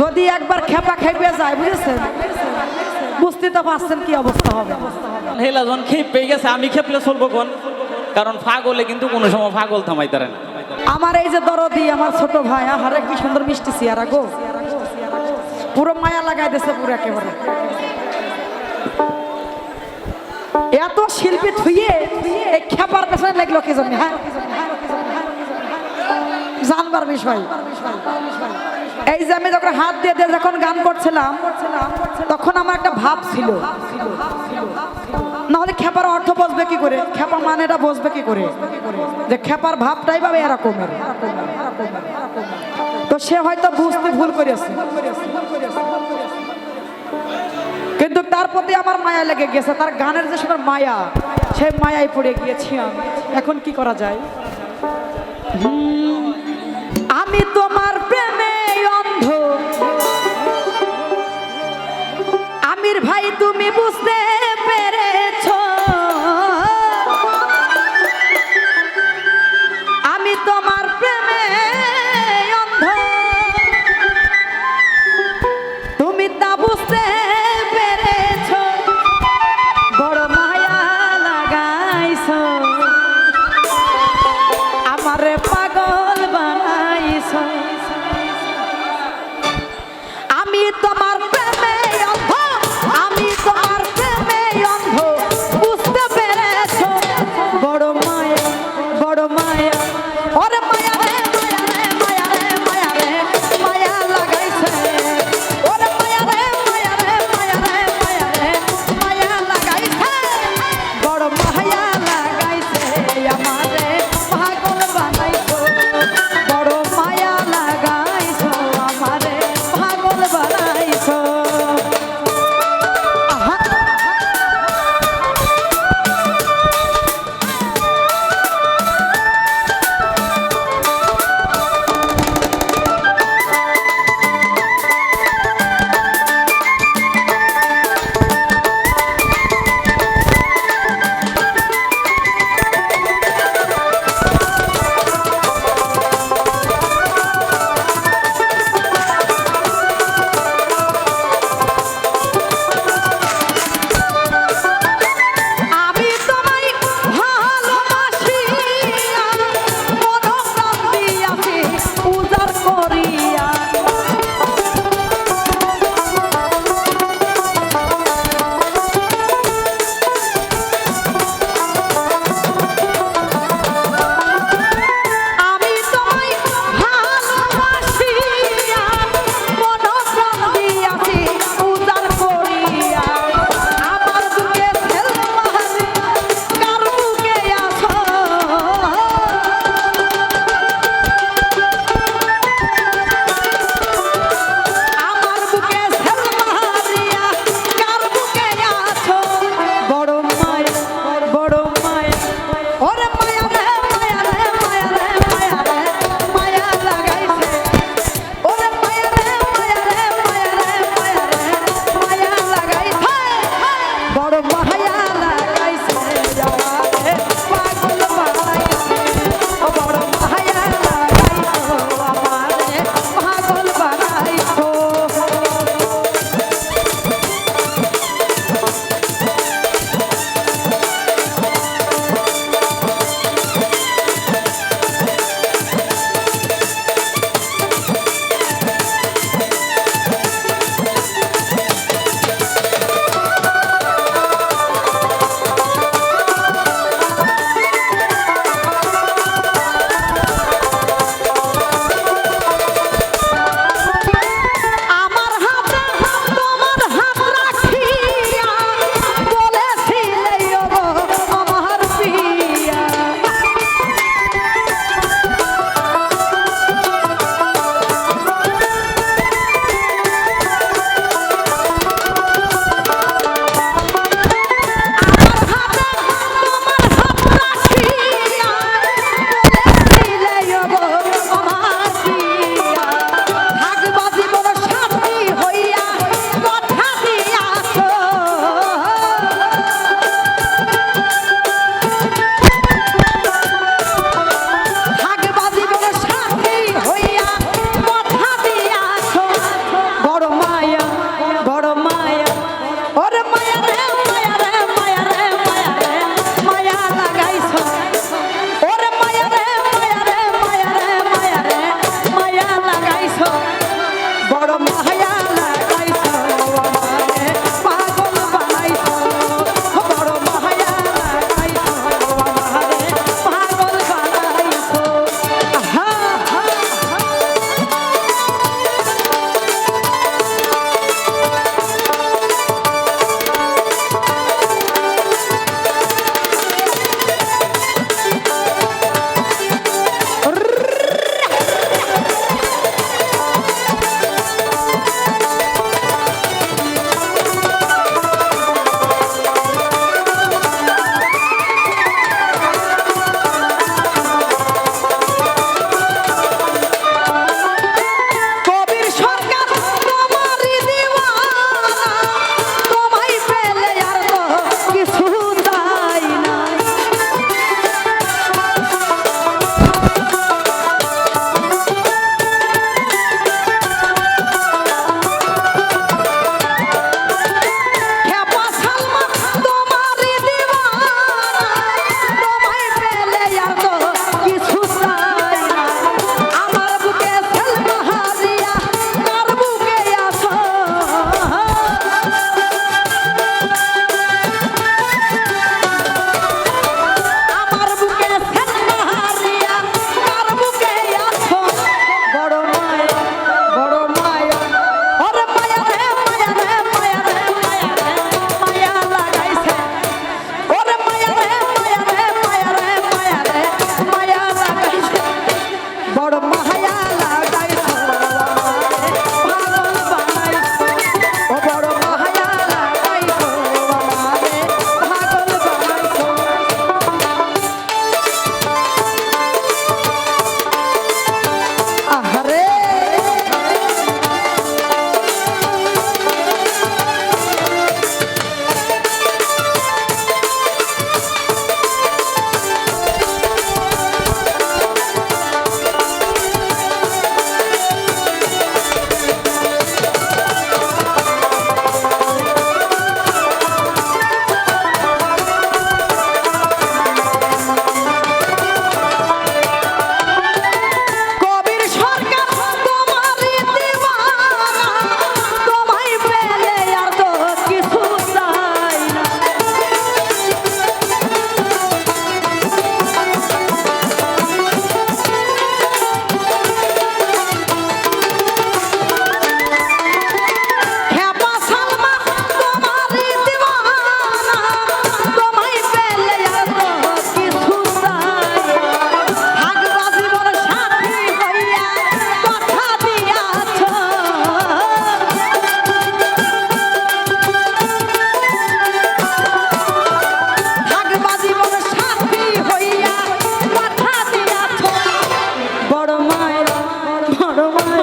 যদি একবার খেপা খেপে যায় বুঝেছেন? বুঝতে তো পারছেন কি অবস্থা হবে। হেলা যখন খেপ পেয়ে গেছে আমি খেপলে চলবো কোন? কারণ ফাগলে কিন্তু কোনো সময় ফাগল থামাইতারে না। আমার এই যে দরদি আমার ছোট ভাই আহারে কি সুন্দর মিষ্টি চেয়ারা গো। পুরো মায়া লাগাই দিছে পুরো একেবারে। এত শিল্পী থুইয়ে এই খেপার পেছনে লাগল কি জন্য হ্যাঁ? জানবার বিষয়। এই যে আমি যখন হাত দিয়ে দিয়ে যখন গান করছিলাম, তখন আমার একটা ভাব ছিল। নাহলে খেপার অর্থ বসবে কি করে? খেপা মানেটা বসবে কি করে? যে খেপার ভাবটাই পাবে এরকমের। তো সে হয়তো বুঝতে ভুল করেছে। কিন্তু তার প্রতি আমার মায়া লেগে গেছে। তার গানের যে সময় মায়া, সেই মায়ায় পড়ে গিয়েছি আমি। এখন কি করা যায়? আমি তোমার corazón. no.